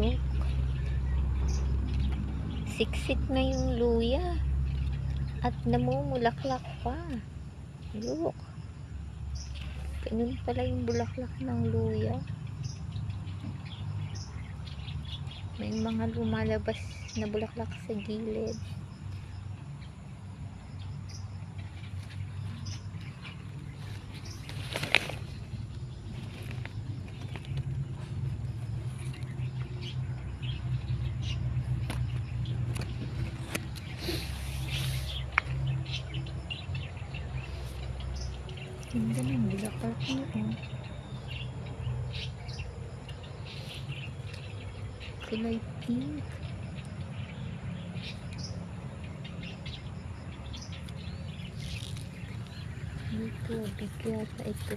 Look. Siksik na yung luya. At namumulaklak pa. Look. Ganun pala yung bulaklak ng luya. May mga lumalabas na bulaklak sa gilid. Ganda ng bulaklak mo. Oh. Kulay pink. Dito, bigyan ito.